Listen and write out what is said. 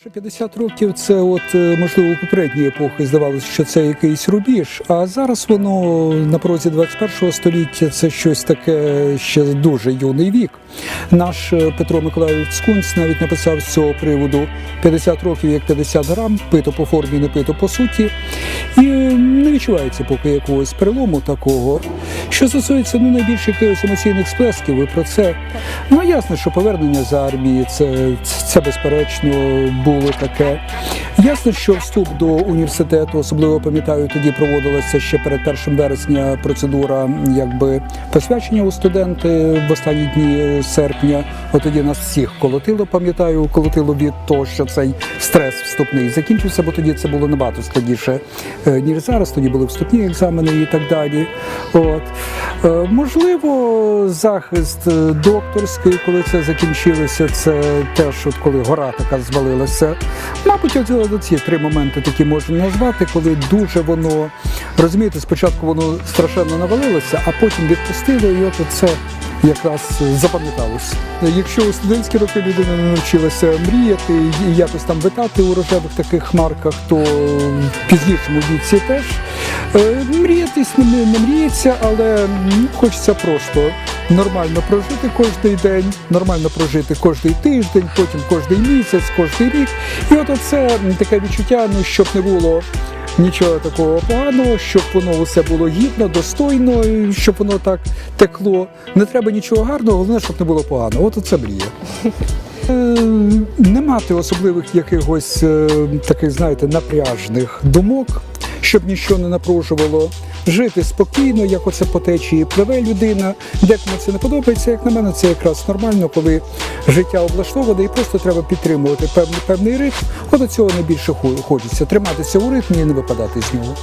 Ще 50 років це, от е, можливо, у попередньої епохи здавалося, що це якийсь рубіж. А зараз воно на порозі 21 століття це щось таке ще дуже юний вік. Наш е, Петро Миколайович Скунц навіть написав з цього приводу 50 років як 50 грам, пито по формі, не пито по суті. І не відчувається поки якогось перелому такого. Що стосується ну, найбільш якихось емоційних сплесків, ви про це. Ну ясно, що повернення з армії це, це безперечно було таке. Ясно, що вступ до університету, особливо пам'ятаю, тоді проводилася ще перед 1 вересня процедура якби посвячення у студенти в останні дні серпня. От тоді нас всіх колотило, пам'ятаю, колотило від того, що цей стрес вступний закінчився, бо тоді це було набагато складніше, е, ніж зараз. Тоді були вступні екзамени і так далі. От. Е, Можливо, захист е, докторський, коли це закінчилося, це теж, от коли гора така звалилася. Мабуть, ці три моменти такі можна назвати, коли дуже воно, розумієте, спочатку воно страшенно навалилося, а потім відпустило, і от це якраз запам'яталось. Якщо у студентські роки людина не навчилася мріяти і якось там витати у рожевих таких хмарках, то в пізнішому віці теж е, мріятись не, не мріється, але ну, хочеться просто нормально прожити кожний день, нормально прожити кожний тиждень, потім кожний місяць, кожний рік. І от це таке відчуття, ну щоб не було. Нічого такого поганого, щоб воно усе було гідно, достойно, і щоб воно так текло. Не треба нічого гарного, головне, щоб не було погано. От оце мрія. Е, Не мати особливих якихось е, таких, знаєте, напряжних думок, щоб нічого не напружувало. Жити спокійно, як оце по течії пливе людина. Декому це не подобається, як на мене, це якраз нормально, коли життя облаштоване і просто треба підтримувати певний певний ритм. От до цього найбільше хо- хочеться триматися у ритмі і не випадати з нього.